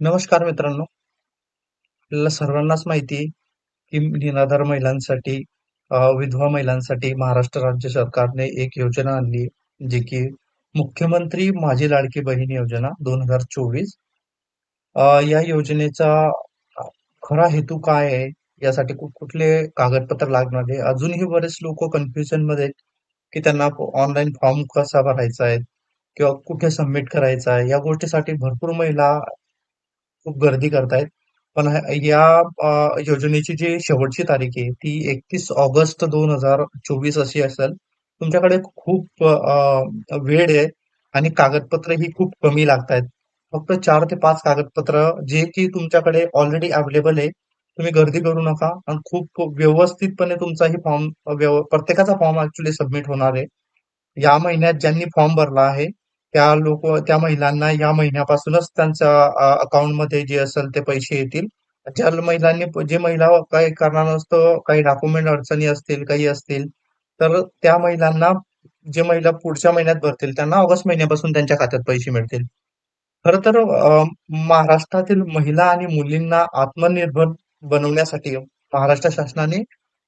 नमस्कार मित्रांनो. आपल्याला सर्वांनाच माहिती आहे की निराधार महिलांसाठी विधवा महिलांसाठी महाराष्ट्र राज्य सरकारने एक योजना आणली जी की मुख्यमंत्री माझी लाडकी बहीण योजना दोन हजार चोवीस. या योजनेचा खरा हेतू काय आहे? यासाठी कुठले कागदपत्र लागणार आहे? अजूनही बरेच लोक कन्फ्युजनमध्ये की त्यांना ऑनलाईन फॉर्म कसा भरायचा आहे? किंवा कुठे सबमिट करायचा आहे? या गोष्टीसाठी भरपूर महिला खूप गर्दी करतायत. पण या अ, योजनेची जी शेवटची तारीख आहे ती 31 ऑगस्ट 2024 अशी असेल. तुमच्याकडे खूप अ, वेळ आहे आणि कागदपत्र ही खूप कमी लागतायत. फक्त 4 ते 5 कागदपत्र जे की तुमच्याकडे ऑलरेडी अवेलेबल आहे. तुम्ही गर्दी करू नका आणि खूप व्यवस्थितपणे तुमचाही फॉर्म व्यव प्रत्येकाचा फॉर्म ऍक्च्युली सबमिट होणार आहे. या महिन्यात ज्यांनी फॉर्म भरला आहे त्या लोक त्या महिलांना या महिन्यापासूनच त्यांच्या अकाउंटमध्ये जे असेल ते पैसे येतील. ज्या महिलांनी जे महिला काही कारणास्तव काही डॉक्युमेंट अडचणी असतील, काही असतील, तर त्या महिलांना जे महिला पुढच्या महिन्यात भरतील त्यांना ऑगस्ट महिन्यापासून त्यांच्या खात्यात पैसे मिळतील. खरं तर महाराष्ट्रातील महिला आणि मुलींना आत्मनिर्भर बनवण्यासाठी महाराष्ट्र शासनाने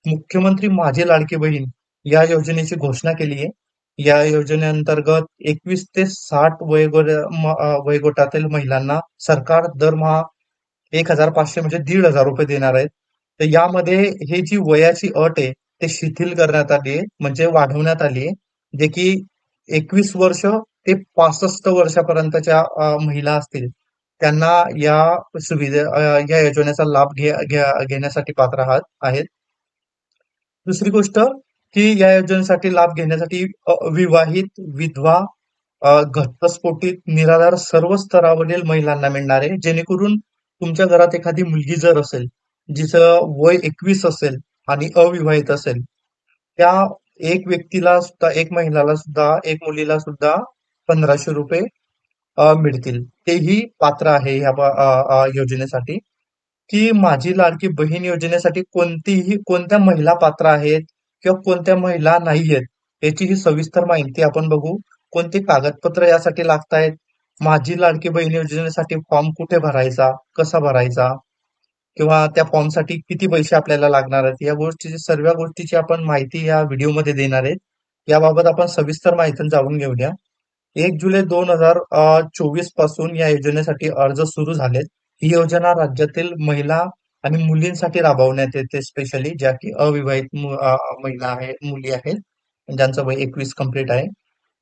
मुख्यमंत्री माझी लाडकी बहीण या योजनेची घोषणा केली आहे. या योजनेअंतर्गत एकवीस ते साठ वयोगट वयोगटातील महिलांना सरकार दरमहा एक हजार पाचशे म्हणजे दीड हजार रुपये देणार आहेत. तर यामध्ये हे जी वयाची अट आहे ते शिथिल करण्यात आली आहे म्हणजे वाढवण्यात आली आहे. जे की एकवीस वर्ष ते पासष्ट वर्षापर्यंतच्या महिला असतील त्यांना या सुविधे या योजनेचा लाभ घे घेण्यासाठी पात्र आहात आहेत. दुसरी गोष्ट की या योजनेसाठी लाभ घेण्यासाठी विवाहित, विधवा, घटस्फोटीत घटस्फोटित, निराधार सर्व स्तरावरील महिलांना मिळणार आहे. जेणेकरून तुमच्या घरात एखादी मुलगी जर असेल, जिचं वय एकवीस असेल आणि अविवाहित असेल, त्या एक व्यक्तीला सुद्धा, एक महिलाला सुद्धा, एक मुलीला सुद्धा पंधराशे रुपये मिळतील. तेही पात्र आहे ह्या योजनेसाठी. की माझी लाडकी बहीण योजनेसाठी कोणतीही कोणत्या महिला पात्र आहेत किंवा कोणत्या महिला नाहीयेत याची ही सविस्तर माहिती आपण बघू. कोणती कागदपत्र यासाठी लागतायत, माझी लाडकी बहीण योजनेसाठी फॉर्म कुठे भरायचा, कसा भरायचा किंवा त्या फॉर्मसाठी किती पैसे आपल्याला लागणार आहेत या गोष्टीची सर्व गोष्टीची आपण माहिती या व्हिडिओमध्ये देणार आहेत. याबाबत आपण सविस्तर माहिती जाणून घेऊया. एक जुलै दोन हजार चोवीसपासून या योजनेसाठी अर्ज सुरू झालेत. ही योजना राज्यातील महिला आणि मुलींसाठी राबवण्यात येते स्पेशली ज्या की अविवाहित महिला आहे मुली आहेत. ज्यांचं वय एकवीस कंप्लीट आहे.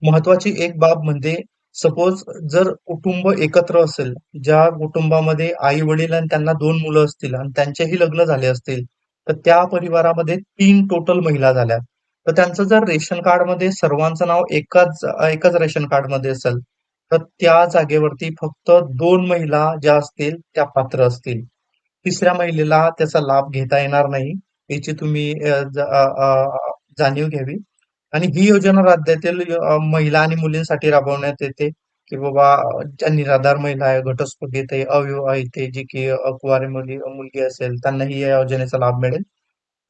महत्वाची एक बाब म्हणजे सपोज जर कुटुंब एकत्र असेल ज्या कुटुंबामध्ये आई वडील आणि त्यांना दोन मुलं असतील आणि त्यांचेही लग्न झाले असतील तर त्या परिवारामध्ये तीन टोटल महिला झाल्या. तर त्यांचं जर रेशन कार्डमध्ये सर्वांचं नाव एकाच एकाच रेशन कार्डमध्ये असेल तर त्या जागेवरती फक्त दोन महिला ज्या असतील त्या पात्र असतील. तिसऱ्या महिलेला त्याचा लाभ घेता येणार नाही याची तुम्ही जाणीव घ्यावी. आणि ही योजना राज्यातील महिला आणि मुलींसाठी राबवण्यात येते की बाबा ज्या निराधार महिला आहे घटस्फोटित आहे अविवाहित आहे जी की कुवारी मुली मुलगी असेल त्यांनाही या योजनेचा लाभ मिळेल.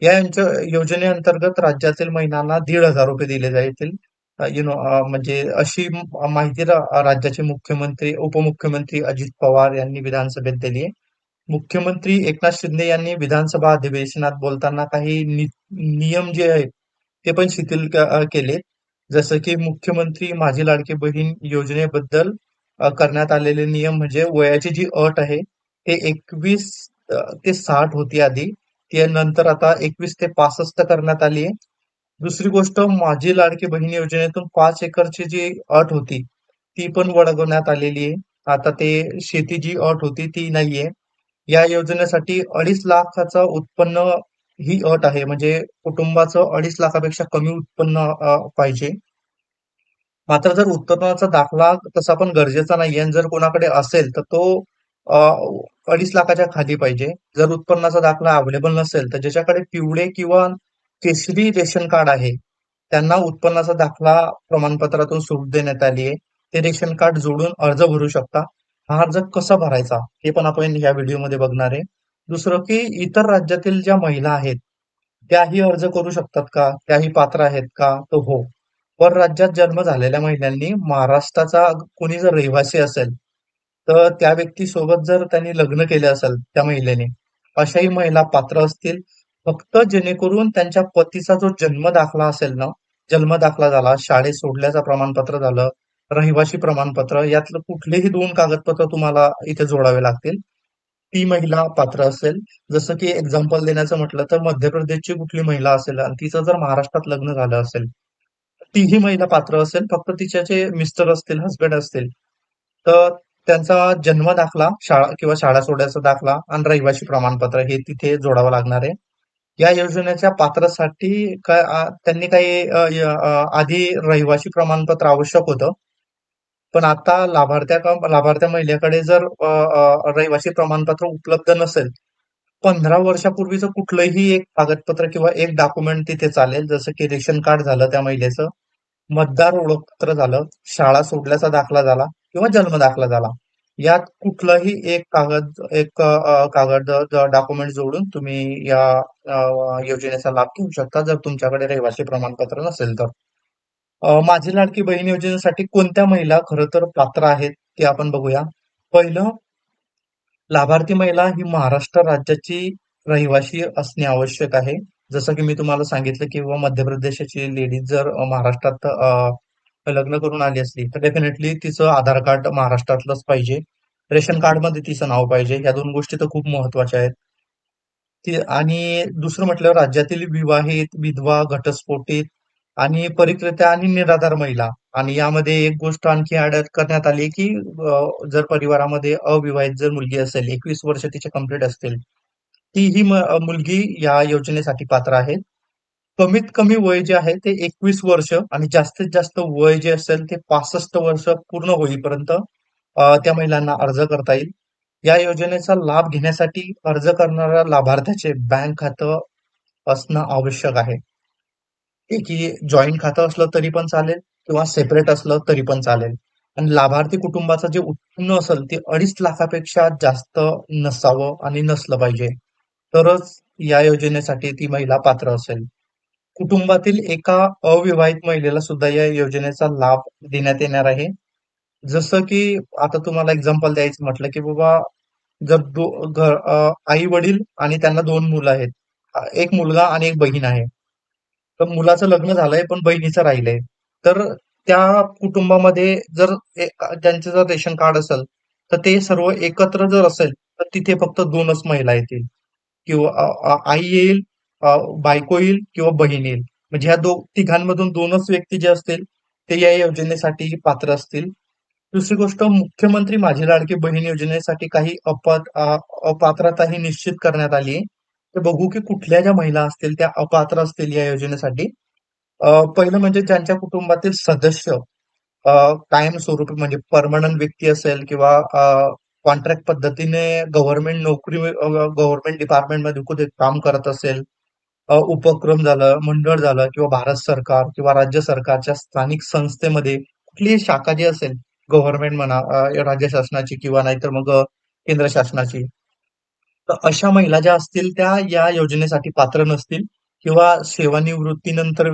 या यांच्या योजनेअंतर्गत राज्यातील महिलांना दीड हजार रुपये दिले जातील. यु नो म्हणजे अशी माहिती राज्याचे मुख्यमंत्री उपमुख्यमंत्री अजित पवार यांनी विधानसभेत दिली आहे. मुख्यमंत्री एकनाथ शिंदे यांनी विधानसभा अधिवेशनात बोलताना काही नि- नियम जे आहेत ते पण शिथिल केले. जसं की मुख्यमंत्री माझी लाडकी बहीण योजनेबद्दल करण्यात आलेले नियम म्हणजे वयाची जी अट आहे ते एकवीस ते साठ होती आधी. ती नंतर आता एकवीस ते पासष्ट करण्यात आली आहे. दुसरी गोष्ट माझी लाडकी बहीण योजनेतून पाच एकरची जी अट होती ती पण वळवण्यात आलेली आहे. आता ते शेती जी अट होती ती नाहीये. या योजनेसाठी अडीच लाखाचं उत्पन्न ही अट आहे. म्हणजे कुटुंबाचं अडीच लाखापेक्षा कमी उत्पन्न पाहिजे. मात्र जर उत्पन्नाचा दाखला तसा पण गरजेचा नाही आणि जर कोणाकडे असेल तर तो अडीच लाखाच्या खाली पाहिजे. जर उत्पन्नाचा दाखला अवेलेबल नसेल तर ज्याच्याकडे पिवळे किंवा केशरी रेशन कार्ड आहे त्यांना उत्पन्नाचा दाखला प्रमाणपत्रातून सूट देण्यात आली आहे ते रेशन कार्ड जोडून अर्ज भरू शकता. हा अर्ज कसा भरायचा हे पण आपण या व्हिडिओमध्ये बघणार आहे. दुसरं की इतर राज्यातील ज्या महिला आहेत त्याही अर्ज करू शकतात का? त्याही पात्र आहेत का? तर हो. पर राज्यात जन्म झालेल्या महिलांनी महाराष्ट्राचा कोणी जर रहिवासी असेल तर त्या व्यक्तीसोबत जर त्यांनी लग्न केले असेल त्या महिलेने अशाही महिला पात्र असतील. फक्त जेणेकरून त्यांच्या पतीचा जो जन्म दाखला असेल ना जन्म दाखला झाला शाळेत सोडल्याचं प्रमाणपत्र झालं रहिवासी प्रमाणपत्र यातलं कुठलेही दोन कागदपत्र तुम्हाला इथे जोडावे लागतील. ती महिला पात्र असेल. जसं की एक्झाम्पल देण्याचं म्हटलं तर मध्य प्रदेशची कुठली महिला असेल आणि तिचं जर महाराष्ट्रात लग्न झालं असेल तीही महिला पात्र असेल. फक्त तिचे जे मिस्टर असतील हसबंड असतील तर त्यांचा जन्म दाखला शाळा किंवा शाळा सोड्याचा दाखला आणि रहिवासी प्रमाणपत्र हे तिथे जोडावं लागणार आहे. या योजनेच्या पात्रासाठी काय त्यांनी काही आधी रहिवासी प्रमाणपत्र आवश्यक होतं. पण आता लाभार्थ्या लाभार्थ्या महिलेकडे जर रहिवासी प्रमाणपत्र उपलब्ध नसेल पंधरा वर्षापूर्वीचं कुठलंही एक कागदपत्र किंवा एक डॉक्युमेंट तिथे चालेल जसं की रेशन कार्ड झालं त्या महिलेचं मतदार ओळखपत्र झालं शाळा सोडल्याचा दाखला झाला किंवा जन्म दाखला झाला यात कुठलंही एक कागद एक कागद डॉक्युमेंट जोडून तुम्ही या योजनेचा लाभ घेऊ शकता जर तुमच्याकडे रहिवासी प्रमाणपत्र नसेल तर. माझी लाडकी बहीण योजनेसाठी कोणत्या महिला खरं तर पात्र आहेत ते आपण बघूया. पहिलं लाभार्थी महिला ही महाराष्ट्र राज्याची रहिवासी असणे आवश्यक आहे. जसं की मी तुम्हाला सांगितलं की मध्य प्रदेशाची लेडीज जर महाराष्ट्रात अ, लग्न करून आली असली तर डेफिनेटली तिचं आधार कार्ड महाराष्ट्रातलंच पाहिजे. रेशन कार्डमध्ये तिचं नाव पाहिजे. या दोन गोष्टी तर खूप महत्त्वाच्या आहेत. ती आणि दुसरं म्हटलं राज्यातील विवाहित विधवा घटस्फोटित आणि परित्याक्या आणि निराधार महिला. आणि यामध्ये एक गोष्ट आणखी ऍड करण्यात आली की अ, जर परिवारामध्ये अविवाहित जर मुलगी असेल एकवीस वर्ष तिचे कंप्लीट असतील ती ही म- मुलगी या योजनेसाठी पात्र आहे कमीत कमी वय जे आहे ते एकवीस वर्ष आणि जास्तीत जास्त वय जे असेल ते पासष्ट वर्ष पूर्ण होईपर्यंत अ, त्या महिलांना अर्ज करता येईल. या योजनेचा लाभ घेण्यासाठी अर्ज करणाऱ्या लाभार्थ्याचे बँक खातं असणं आवश्यक आहे. की जॉईंट खातं असलं तरी पण चालेल किंवा सेपरेट असलं तरी पण चालेल. आणि लाभार्थी कुटुंबाचं जे उत्पन्न असेल ते अडीच लाखापेक्षा जास्त नसावं आणि नसलं पाहिजे. तरच या योजनेसाठी ती महिला पात्र असेल. कुटुंबातील एका अविवाहित महिलेला सुद्धा या योजनेचा लाभ देण्यात येणार आहे. जसं की आता तुम्हाला एक्झाम्पल द्यायचं म्हटलं की बाबा जर दो घर आई वडील आणि त्यांना दोन मुलं आहेत. एक मुलगा आणि एक बहीण आहे. तर मुलाचं लग्न झालंय पण बहिणीचं राहिलंय. तर त्या कुटुंबामध्ये जर त्यांचं जर रेशन कार्ड असेल तर ते सर्व एकत्र जर असेल तर तिथे फक्त दोनच महिला येतील. किंवा आई येईल बायको येईल किंवा बहीण येईल. म्हणजे ह्या दो तिघांमधून दोनच व्यक्ती जे असतील ते या योजनेसाठी पात्र असतील. दुसरी गोष्ट मुख्यमंत्री माझी लाडकी बहीण योजनेसाठी काही अपत अपात्रताही निश्चित करण्यात आली आहे. बघू की कुठल्या ज्या महिला असतील त्या अपात्र असतील या योजनेसाठी. पहिलं म्हणजे ज्यांच्या कुटुंबातील सदस्य कायमस्वरूपी म्हणजे परमनंट व्यक्ती असेल किंवा कॉन्ट्रॅक्ट पद्धतीने गव्हर्नमेंट नोकरी गव्हर्नमेंट डिपार्टमेंटमध्ये कुठे काम करत असेल उपक्रम झालं मंडळ झालं किंवा भारत सरकार किंवा राज्य सरकारच्या स्थानिक संस्थेमध्ये कुठलीही शाखा जी असेल गव्हर्नमेंट म्हणा राज्य शासनाची किंवा नाहीतर मग केंद्र शासनाची तर अशा महिला ज्या असतील त्या या योजनेसाठी पात्र नसतील किंवा सेवानिवृत्तीनंतर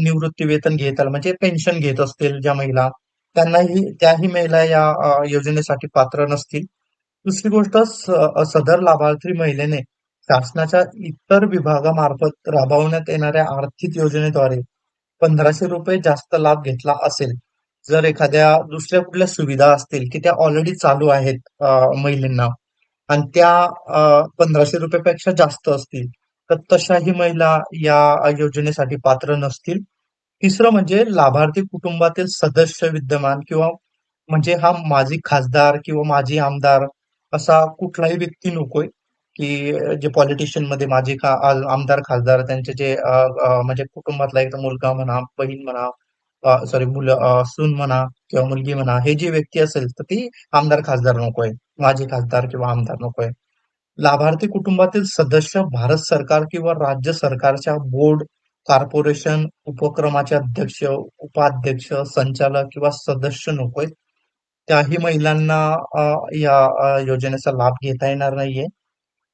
निवृत्ती वेतन घेत म्हणजे पेन्शन घेत असतील ज्या महिला त्यांनाही त्याही महिला या योजनेसाठी पात्र नसतील. दुसरी गोष्ट सदर लाभार्थी महिलेने शासनाच्या इतर विभागामार्फत राबवण्यात येणाऱ्या आर्थिक योजनेद्वारे पंधराशे रुपये जास्त लाभ घेतला असेल. जर एखाद्या दुसऱ्या कुठल्या सुविधा असतील की त्या ऑलरेडी चालू आहेत महिलांना आणि त्या पंधराशे रुपयापेक्षा जास्त असतील. तर तशाही महिला या योजनेसाठी पात्र नसतील. तिसरं म्हणजे लाभार्थी कुटुंबातील सदस्य विद्यमान किंवा म्हणजे हा माजी खासदार किंवा माजी आमदार असा कुठलाही व्यक्ती नकोय की जे पॉलिटिशियनमध्ये माजी आमदार खासदार त्यांचे जे म्हणजे कुटुंबातला एक मुलगा म्हणा बहीण म्हणा सॉरी मुलं सून म्हणा किंवा मुलगी म्हणा हे जी व्यक्ती असेल तर ती आमदार खासदार नकोय माजी खासदार किंवा आमदार नकोय लाभार्थी कुटुंबातील सदस्य भारत सरकार किंवा राज्य सरकारच्या बोर्ड कॉर्पोरेशन उपक्रमाचे अध्यक्ष उपाध्यक्ष संचालक किंवा सदस्य नकोय त्याही महिलांना या योजनेचा लाभ घेता येणार नाहीये.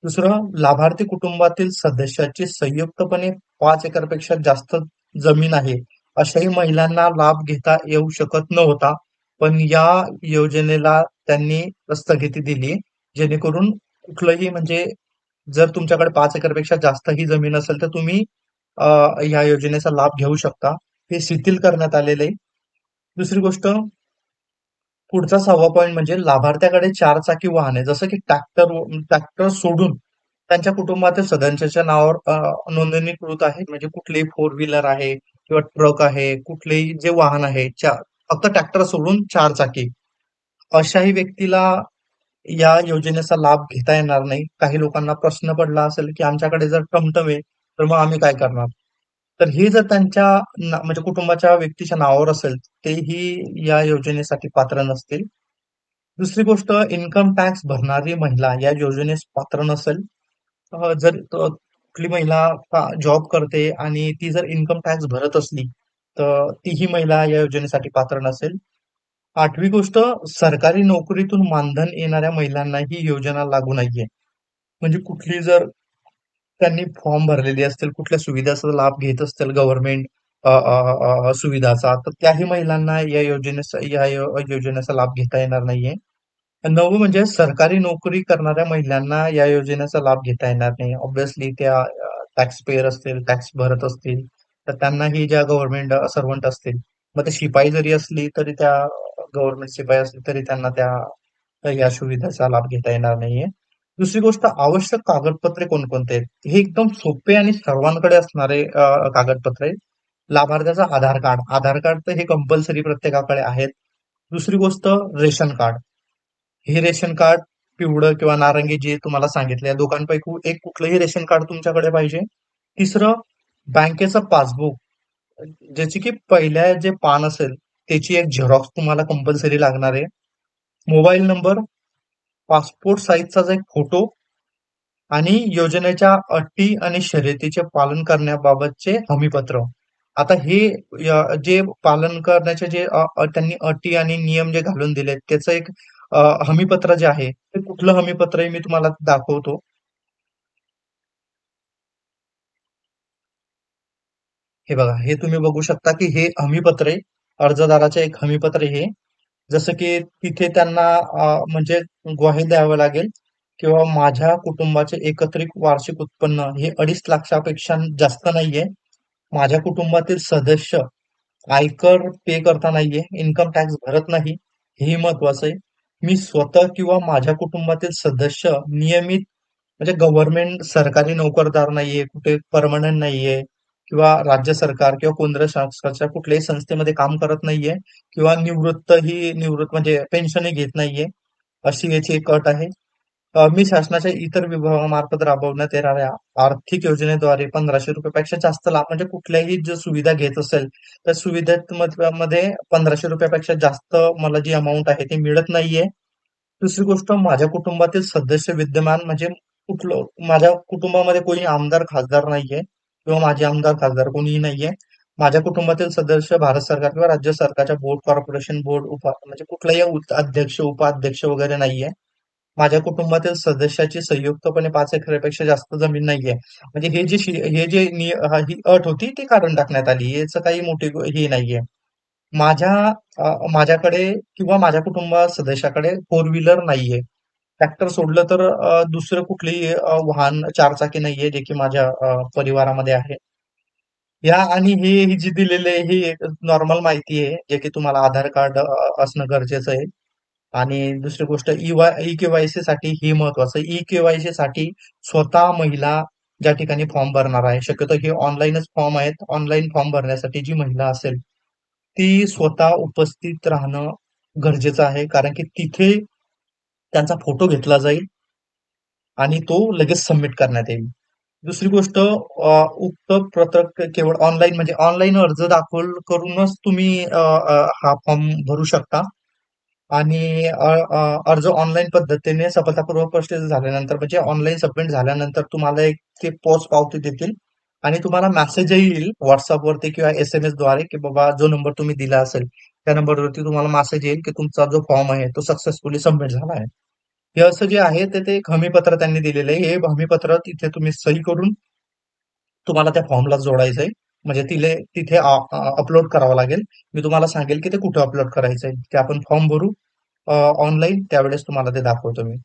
दुसरं लाभार्थी कुटुंबातील सदस्याची संयुक्तपणे पाच एकरपेक्षा जास्त जमीन आहे. अशाही महिलांना लाभ घेता येऊ शकत नव्हता. पण या योजनेला त्यांनी स्थगिती दिली. जेणेकरून कुठलंही म्हणजे जर तुमच्याकडे पाच एकरपेक्षा जास्त ही जमीन असेल तर तुम्ही या योजनेचा लाभ घेऊ शकता. हे शिथिल करण्यात आलेले आहे. दुसरी गोष्ट पुढचा सहावा पॉईंट म्हणजे लाभार्थ्याकडे चार चाकी वाहने. जसं की ट्रॅक्टर ट्रॅक्टर सोडून त्यांच्या कुटुंबातील सदस्याच्या नावावर नोंदणीकृत आहे. म्हणजे कुठलेही फोर व्हीलर आहे किंवा ट्रक आहे कुठलेही जे वाहन आहे चार फक्त ट्रॅक्टर सोडून चार चाकी. अशाही व्यक्तीला या योजनेचा लाभ घेता येणार नाही. काही लोकांना प्रश्न पडला असेल की आमच्याकडे जर टमटम आहे तर मग आम्ही काय करणार? तर हे जर त्यांच्या म्हणजे कुटुंबाच्या व्यक्तीच्या नावावर असेल तेही या योजनेसाठी पात्र नसतील. दुसरी गोष्ट इन्कम टॅक्स भरणारी महिला या योजनेस पात्र नसेल. जर कुठली महिला जॉब करते आणि ती जर इन्कम टॅक्स भरत असली तर तीही महिला या योजनेसाठी पात्र नसेल. आठवी गोष्ट सरकारी नोकरीतून मानधन येणाऱ्या महिलांना ही योजना लागू नाहीये. म्हणजे कुठली जर त्यांनी फॉर्म भरलेली असतील कुठल्या सुविधाचा लाभ घेत असतील गव्हर्नमेंट सुविधाचा तर त्याही महिलांना या योजनेचा या योजनेचा लाभ घेता येणार नाहीये. नववं म्हणजे सरकारी नोकरी करणाऱ्या महिलांना या योजनेचा लाभ घेता येणार नाही. ऑब्व्हियसली त्या टॅक्स पेयर असतील टॅक्स भरत असतील तर त्यांनाही ज्या गव्हर्नमेंट सर्वंट असतील मग ते शिपाई जरी असली तरी त्या गव्हर्नमेंट शिपाई असली तरी त्यांना त्या या सुविधेचा लाभ घेता येणार नाहीये. दुसरी गोष्ट आवश्यक कागदपत्रे कोणकोणते आहेत? हे एकदम सोपे आणि सर्वांकडे असणारे अ, कागदपत्रे आहेत. लाभार्थ्याचा आधार कार्ड. आधार कार्ड तर हे कंपल्सरी प्रत्येकाकडे आहेत. दुसरी गोष्ट रेशन कार्ड. हे रेशन कार्ड पिवळं किंवा नारंगी जे तुम्हाला सांगितलं या दोघांपैकी एक कुठलंही रेशन कार्ड तुमच्याकडे पाहिजे. तिसरं बँकेचं पासबुक ज्याची की पहिल्या जे पान असेल त्याची एक झेरॉक्स तुम्हाला कंपल्सरी लागणार आहे. मोबाईल नंबर पासपोर्ट साईजचा एक फोटो आणि योजनेच्या अटी आणि शर्यतीचे पालन करण्याबाबतचे हमीपत्र. आता हे जे पालन करण्याचे जे त्यांनी अटी आणि नियम जे घालून दिलेत त्याचं एक हमीपत्र जे आहे ते कुठलं हमीपत्र आहे मी तुम्हाला दाखवतो. हे बघा हे तुम्ही बघू शकता की हे हमीपत्र आहे. अर्जदाराचे एक हमीपत्र हे. जसं की तिथे त्यांना म्हणजे ग्वाही द्यावं लागेल किंवा माझ्या कुटुंबाचे एकत्रित वार्षिक उत्पन्न हे अडीच लाखापेक्षा जास्त नाहीये. माझ्या कुटुंबातील सदस्य आयकर पे करता नाहीये इन्कम टॅक्स भरत नाही हे महत्वाचं आहे. मी स्वतः किंवा माझ्या कुटुंबातील सदस्य नियमित म्हणजे गव्हर्नमेंट सरकारी नोकरदार नाहीये कुठे परमनंट नाहीये किंवा राज्य सरकार किंवा केंद्र शासनाच्या कुठल्याही संस्थेमध्ये काम करत नाहीये किंवा निवृत्त ही निवृत्त म्हणजे पेन्शनही घेत नाहीये अशी याची एक अट आहे. मी शासनाच्या इतर विभागामार्फत राबवण्यात येणाऱ्या आर्थिक योजनेद्वारे पंधराशे रुपयापेक्षा जास्त लाभ म्हणजे कुठल्याही जर सुविधा घेत असेल तर सुविधेमध्ये मध्ये पंधराशे रुपयापेक्षा जास्त मला जी अमाऊंट आहे ती मिळत नाहीये. दुसरी गोष्ट माझ्या कुटुंबातील सदस्य विद्यमान म्हणजे कुठलं माझ्या कुटुंबामध्ये कोणी आमदार खासदार नाहीये किंवा माझे आमदार खासदार कोणीही नाहीये. माझ्या कुटुंबातील सदस्य भारत सरकार किंवा राज्य सरकारच्या बोर्ड कॉर्पोरेशन बोर्ड उपा म्हणजे कुठलाही अध्यक्ष उपाध्यक्ष वगैरे नाहीये. माझ्या कुटुंबातील सदस्याची संयुक्तपणे पाच एकरपेक्षा जास्त जमीन नाहीये. म्हणजे हे जे हे जे ही अट होती ती काढून टाकण्यात आली. याचं काही मोठी हे नाहीये. माझ्या माझ्याकडे किंवा माझ्या कुटुंबा सदस्याकडे फोर व्हीलर नाहीये. ट्रॅक्टर सोडलं तर दुसरं कुठलीही वाहन चारचाकी नाहीये जे की माझ्या परिवारामध्ये आहे. या आणि हे ही जी दिलेले ही नॉर्मल माहिती आहे जे की तुम्हाला आधार कार्ड असणं गरजेचं आहे. आणि दुसरी गोष्ट ई वाय ई केवायसी साठी ही महत्वाचं. ई केवायसी साठी स्वतः महिला ज्या ठिकाणी फॉर्म भरणार आहे शक्यतो हे ऑनलाईनच फॉर्म आहेत. ऑनलाईन फॉर्म भरण्यासाठी जी महिला असेल ती स्वतः उपस्थित राहणं गरजेचं आहे. कारण की तिथे त्यांचा फोटो घेतला जाईल आणि तो लगेच सबमिट करण्यात येईल. दुसरी गोष्ट उक्त पत्रक केवळ ऑनलाईन म्हणजे ऑनलाईन अर्ज दाखल करूनच तुम्ही हा फॉर्म भरू शकता. आणि अ, अ, अर्ज ऑनलाईन पद्धतीने सफलतापूर्वक प्रोसेस झाल्यानंतर म्हणजे ऑनलाईन सबमिट झाल्यानंतर तुम्हाला एक ते पोच पावती देतील. आणि तुम्हाला मेसेजही येईल व्हॉट्सअपवरती किंवा एस एम एसद्वारे की बाबा जो नंबर तुम्ही दिला असेल त्या नंबरवरती तुम्हाला मेसेज येईल की तुमचा जो फॉर्म आहे तो सक्सेसफुली सबमिट झाला आहे. हे असं जे आहे ते ते एक हमीपत्र त्यांनी दिलेलं आहे. हे हमीपत्र तिथे तुम्ही सही करून तुम्हाला त्या फॉर्मला जोडायचं आहे. म्हणजे तिले तिथे अपलोड करावं लागेल. मी तुम्हाला सांगेल की ते कुठे अपलोड करायचं आहे ते आपण फॉर्म भरू ऑनलाईन त्यावेळेस तुम्हाला ते दाखवतो मी.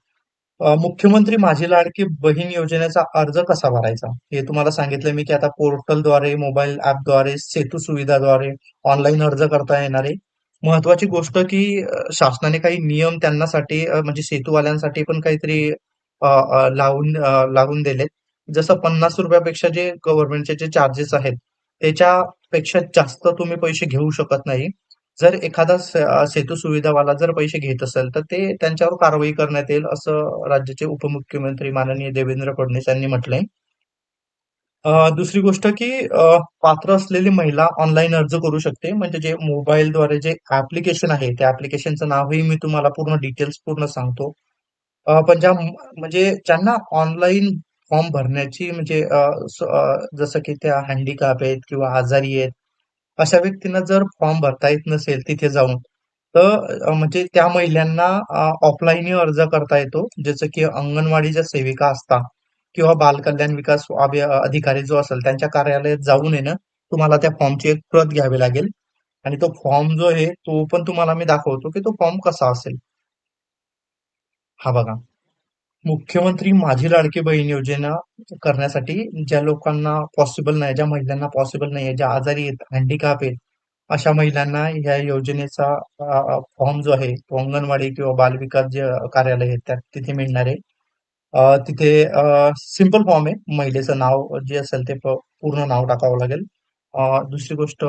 मुख्यमंत्री माझी लाडकी बहीण योजनेचा अर्ज कसा भरायचा? हे तुम्हाला सांगितलं मी की आता पोर्टलद्वारे मोबाईल ऍपद्वारे सेतू सुविधाद्वारे ऑनलाईन अर्ज करता येणार आहे. महत्वाची गोष्ट की शासनाने काही नियम त्यांनासाठी म्हणजे सेतूवाल्यांसाठी पण काहीतरी लावून लागून दिलेत. जसं पन्नास रुपयापेक्षा जे गव्हर्नमेंटचे जे चार्जेस आहेत त्याच्यापेक्षा जास्त तुम्ही पैसे घेऊ शकत नाही. जर एखादा सेतू सुविधावाला जर पैसे घेत असेल तर ते त्यांच्यावर कारवाई करण्यात येईल असं राज्याचे उपमुख्यमंत्री माननीय देवेंद्र फडणवीस यांनी म्हटलंय. दुसरी गोष्ट की पात्र असलेली महिला ऑनलाईन अर्ज करू शकते. म्हणजे जे मोबाईलद्वारे जे ऍप्लिकेशन आहे त्या ऍप्लिकेशनचं नावही मी तुम्हाला पूर्ण डिटेल्स पूर्ण सांगतो. पण ज्या म्हणजे ज्यांना ऑनलाईन फॉर्म भरण्याची म्हणजे अ, स- अ, जसं की त्या हँडिकॅप आहेत किंवा आजारी आहेत अशा व्यक्तींना जर फॉर्म भरता येत नसेल तिथे जाऊन तर अ, म्हणजे त्या महिलांना ऑफलाईन अर्ज करता येतो. जसं की अंगणवाडीच्या सेविका असतात किंवा बालकल्याण विकास अभि- अधिकारी जो असेल त्यांच्या कार्यालयात जाऊन आहे ना तुम्हाला त्या फॉर्मची एक प्रत घ्यावी लागेल. आणि तो फॉर्म जो आहे तो पण तुम्हाला मी दाखवतो की तो फॉर्म कसा असेल. हा बघा. मुख्यमंत्री माझी लाडकी बहीण योजना करण्यासाठी ज्या लोकांना पॉसिबल नाही ज्या महिलांना पॉसिबल नाही ज्या आजारी आहेत हँडिकॅप आहेत अशा महिलांना या योजनेचा फॉर्म जो आहे तो अंगणवाडी किंवा बालविकास जे कार्यालय आहे त्यात तिथे मिळणार आहे. तिथे सिंपल फॉर्म आहे. महिलेचं नाव जे असेल ते पूर्ण नाव टाकावं लागेल. दुसरी गोष्ट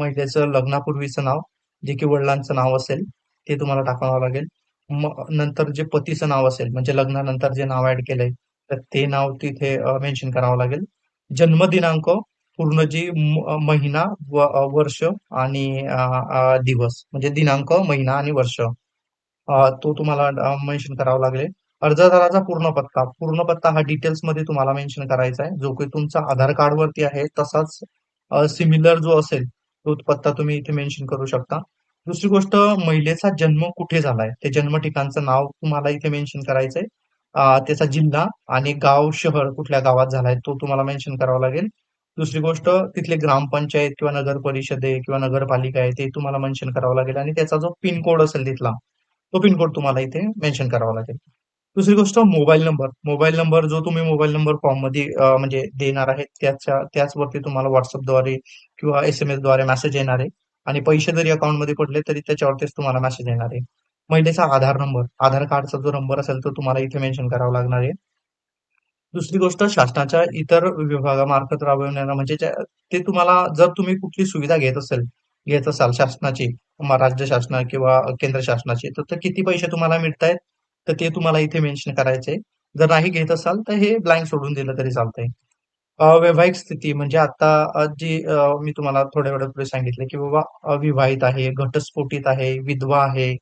महिलेचं लग्नापूर्वीचं नाव जे की वडिलांचं नाव असेल ते तुम्हाला टाकावं लागेल. नंतर जे पतीचं नाव असेल म्हणजे लग्नानंतर जे नाव ऍड केलंय तर ते नाव तिथे मेन्शन करावं लागेल. जन्मदिनांक पूर्ण जी महिना व वर्ष आणि दिवस. म्हणजे दिनांक महिना आणि वर्ष. तो तुम्हाला मेन्शन करावा लागेल. अर्जदाराचा पूर्ण पत्ता. पूर्ण पत्ता हा डिटेल्समध्ये तुम्हाला मेन्शन करायचा आहे. जो काही तुमचा आधार कार्ड वरती आहे तसाच सिमिलर जो असेल तो पत्ता तुम्ही इथे मेन्शन करू शकता. दुसरी गोष्ट महिलेचा जन्म कुठे झालाय? ते जन्म ठिकाणचं नाव तुम्हाला इथे मेन्शन करायचंय. त्याचा जिल्हा आणि गाव शहर कुठल्या गावात झालाय तो तुम्हाला मेन्शन करावा लागेल. दुसरी गोष्ट तिथले ग्रामपंचायत किंवा नगर परिषद आहे किंवा नगरपालिका आहे ते तुम्हाला मेन्शन करावं लागेल. आणि त्याचा जो पिन कोड असेल तिथला तो पिन कोड तुम्हाला इथे मेन्शन करावा लागेल. दुसरी गोष्ट मोबाईल नंबर. मोबाईल नंबर जो तुम्ही मोबाईल नंबर फॉर्ममध्ये म्हणजे देणार आहे त्याच्या त्याचवरती तुम्हाला व्हॉट्सअपद्वारे किंवा एस एम एसद्वारे मेसेज येणार आहे. आणि पैसे जरी अकाउंटमध्ये पडले तरी त्याच्यावरतीच तुम्हाला मेसेज येणार आहे. महिलेचा आधार नंबर आधार कार्डचा जो नंबर असेल तो तुम्हाला इथे मेन्शन करावा लागणार आहे. दुसरी गोष्ट शासनाच्या इतर विभागामार्फत राबविणारा म्हणजे ते तुम्हाला जर तुम्ही कुठली सुविधा घेत असेल घेत असाल शासनाची राज्य शासना किंवा केंद्र शासनाची तर किती पैसे तुम्हाला मिळत आहेत तर ते तुम्हाला इथे मेन्शन करायचे जर नाही घेत असाल तर हे ब्लँक सोडून दिलं तरी चालतंय. वैवाहिक स्थिती म्हणजे आता जी मी तुम्हाला थोड्या वेळापूर्वी सांगितलं की बाबा अविवाहित आहे घटस्फोटित आहे विधवा आहे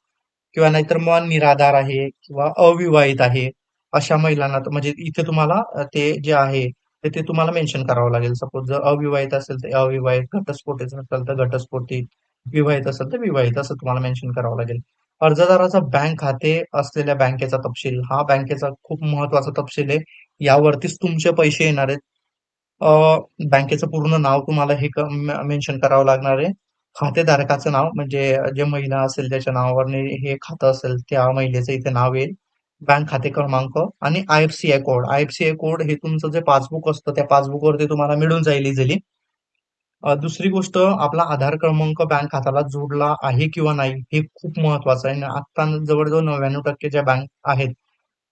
किंवा नाहीतर मग निराधार आहे किंवा अविवाहित आहे अशा महिलांना म्हणजे इथे तुम्हाला ते जे आहे ते ते तुम्हाला मेन्शन करावं लागेल. सपोज जर अविवाहित असेल तर अविवाहित घटस्फोटित असेल तर घटस्फोटित विवाहित असेल तर विवाहित असं तुम्हाला मेन्शन करावं लागेल. अर्जदाराचा बँक खाते असलेल्या बँकेचा तपशील हा बँकेचा खूप महत्त्वाचा तपशील आहे. यावरतीच तुमचे पैसे येणार आहेत. बँकेचं पूर्ण नाव तुम्हाला हे मेन्शन करावं लागणार आहे. खातेधारकाचं नाव म्हणजे जे महिला असेल त्याच्या नावावर हे खातं असेल त्या महिलेचं इथे नाव येईल. बँक खाते क्रमांक आणि आयएफसीआय कोड. आयएफसीआय कोड हे तुमचं जे पासबुक असतं त्या पासबुक वरती तुम्हाला मिळून जाईल इझिली. दुसरी गोष्ट आपला आधार क्रमांक बँक खात्याला जोडला आहे किंवा नाही हे खूप महत्वाचं आहे. आता जवळजवळ नव्याण्णव टक्के ज्या बँक आहेत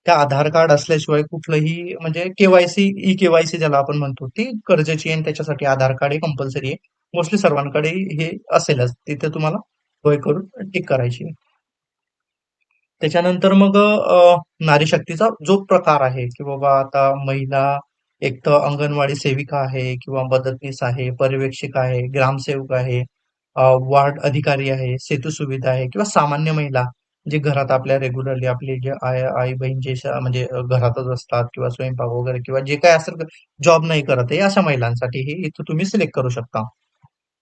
त्या आधार कार्ड असल्याशिवाय कुठलंही म्हणजे केवायसी ई केवायसी ज्याला आपण म्हणतो ती गरजेची आहे आणि त्याच्यासाठी आधार कार्ड हे कंपल्सरी आहे मोस्टली सर्वांकडे हे असेलच तिथे तुम्हाला होय करून टिक करायची आहे. त्याच्यानंतर मग नारी शक्तीचा जो प्रकार आहे की बाबा आता महिला एक तर अंगणवाडी सेविका आहे किंवा मदतनीस आहे पर्यवेक्षक आहे ग्रामसेवक आहे वार्ड अधिकारी आहे सेतू सुविधा आहे किंवा सामान्य महिला जे घरात आपल्या रेग्युलरली आपले जे आई आई बहीण जे श- म्हणजे घरातच असतात किंवा स्वयंपाक वगैरे किंवा जे काय असेल जॉब नाही करत आहे अशा महिलांसाठी हे इथं तुम्ही सिलेक्ट करू शकता.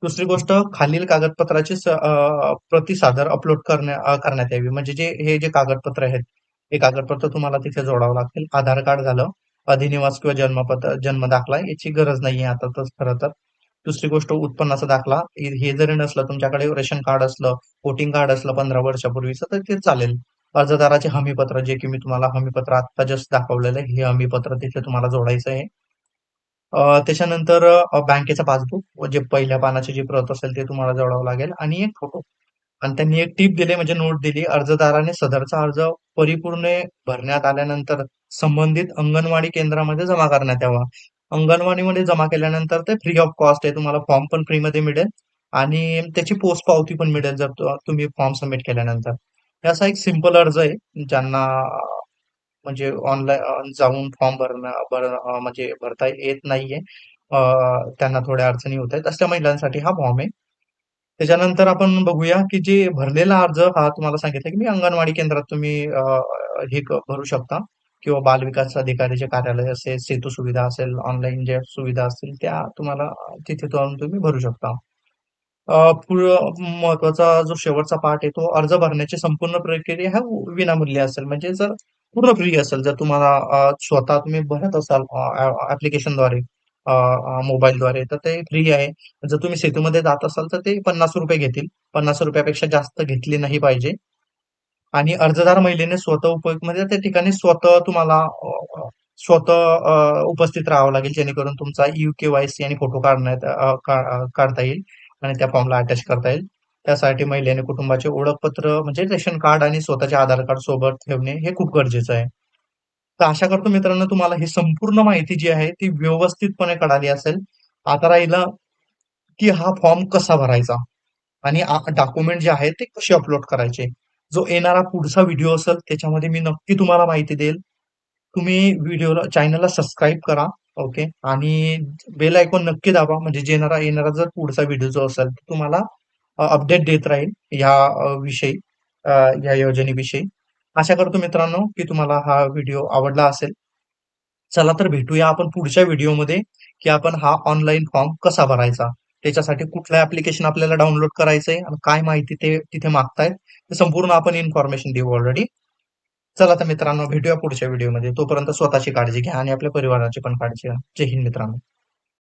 दुसरी गोष्ट खालील कागदपत्राची स- अ, प्रती सादर अपलोड करण्या अ, करण्यात यावी. म्हणजे जे हे जे कागदपत्र आहेत हे कागदपत्र तुम्हाला तिथे जोडावं लागतील. आधार कार्ड झालं अधिनिवास किंवा जन्मपत्र जन्म दाखला याची गरज नाहीये आता तर खरं तर. दुसरी गोष्ट उत्पन्नाचा दाखला. हे जरी नसलं तुमच्याकडे रेशन कार्ड असलं वोटिंग कार्ड असलं पंधरा वर्षापूर्वीचं तर ते चालेल. अर्जदाराचे हमीपत्र जे की मी तुम्हाला हमीपत्र आता जस्ट दाखवलेलं आहे हे हमीपत्र तिथे तुम्हाला जोडायचं आहे. त्याच्यानंतर बँकेचं पासबुक जे पहिल्या पानाची जे प्रत असेल ते तुम्हाला जोडावं लागेल आणि एक फोटो आणि त्यांनी एक टीप दिली म्हणजे नोट दिली अर्जदाराने सदरचा अर्ज परिपूर्ण भरण्यात आल्यानंतर संबंधित अंगणवाडी केंद्रामध्ये जमा करण्यात यावा. अंगणवाडीमध्ये जमा केल्यानंतर ते फ्री ऑफ कॉस्ट आहे. तुम्हाला फॉर्म पण फ्रीमध्ये मिळेल. आणि त्याची पोस्ट पावती पण मिळेल जर तुम्ही फॉर्म सबमिट केल्यानंतर. असा एक सिंपल अर्ज आहे. ज्यांना म्हणजे ऑनलाईन जाऊन फॉर्म भरणं भर म्हणजे भरता येत नाहीये त्यांना थोड्या अडचणी होत आहेत. असल्या महिलांसाठी हा फॉर्म आहे. त्याच्यानंतर आपण बघूया की जे भरलेला अर्ज हा तुम्हाला सांगितलं की मी अंगणवाडी केंद्रात तुम्ही हे भरू शकता. किंवा बालविकास अधिकाऱ्याचे कार्यालय असेल सेतू सुविधा असेल ऑनलाईन ज्या सुविधा असतील त्या तुम्हाला तिथे जाऊन तुम्ही भरू शकता. महत्त्वाचा जो शेवटचा पार्ट आहे तो अर्ज भरण्याची संपूर्ण प्रक्रिया हा विनामूल्य असेल. म्हणजे जर पूर्ण फ्री असेल जर तुम्हाला स्वतः तुम्ही भरत असाल ऍप्लिकेशनद्वारे मोबाईलद्वारे तर ते फ्री आहे. जर तुम्ही सेतूमध्ये जात असाल तर ते पन्नास रुपये घेतील. पन्नास रुपयापेक्षा जास्त घेतली नाही पाहिजे. आणि अर्जदार महिलेने स्वतः उपयोग म्हणजे त्या ठिकाणी स्वतः तुम्हाला स्वतः उपस्थित राहावं लागेल जेणेकरून तुमचा यू केवायसी आणि फोटो काढण्यात काढता येईल आणि त्या फॉर्मला अटॅच करता येईल. त्यासाठी महिलेने कुटुंबाचे ओळखपत्र म्हणजे रेशन कार्ड आणि स्वतःचे आधार कार्ड सोबत ठेवणे हे खूप गरजेचं आहे. तर आशा करतो मित्रांनो तुम्हाला ही संपूर्ण माहिती जी आहे ती व्यवस्थितपणे कळाली असेल. आता राहिलं की हा फॉर्म कसा भरायचा आणि डॉक्युमेंट जे आहे ते कसे अपलोड करायचे? जो येणारा पुढचा व्हिडिओ असेल त्याच्यामध्ये मी नक्की तुम्हाला माहिती देईल. तुम्ही व्हिडिओला चॅनलला सबस्क्राईब करा ओके आणि बेल आयकॉन नक्की दाबा म्हणजे येणारा येणारा जर पुढचा व्हिडिओ जो असेल तर तुम्हाला अपडेट देत राहील ह्या विषयी या योजनेविषयी. आशा करतो मित्रांनो की तुम्हाला हा व्हिडिओ आवडला असेल. चला तर भेटूया आपण पुढच्या व्हिडिओमध्ये की आपण हा ऑनलाईन फॉर्म कसा भरायचा. त्याच्यासाठी कुठलं ऍप्लिकेशन आपल्याला डाउनलोड करायचंय आणि काय माहिती ते तिथे मागतायत. ते संपूर्ण आपण इन्फॉर्मेशन देऊ ऑलरेडी चला तर मित्रांनो भेटूया पुढच्या व्हिडिओमध्ये तोपर्यंत स्वतःची काळजी घ्या आणि आपल्या परिवाराची पण काळजी घ्या. जय हिंद मित्रांनो.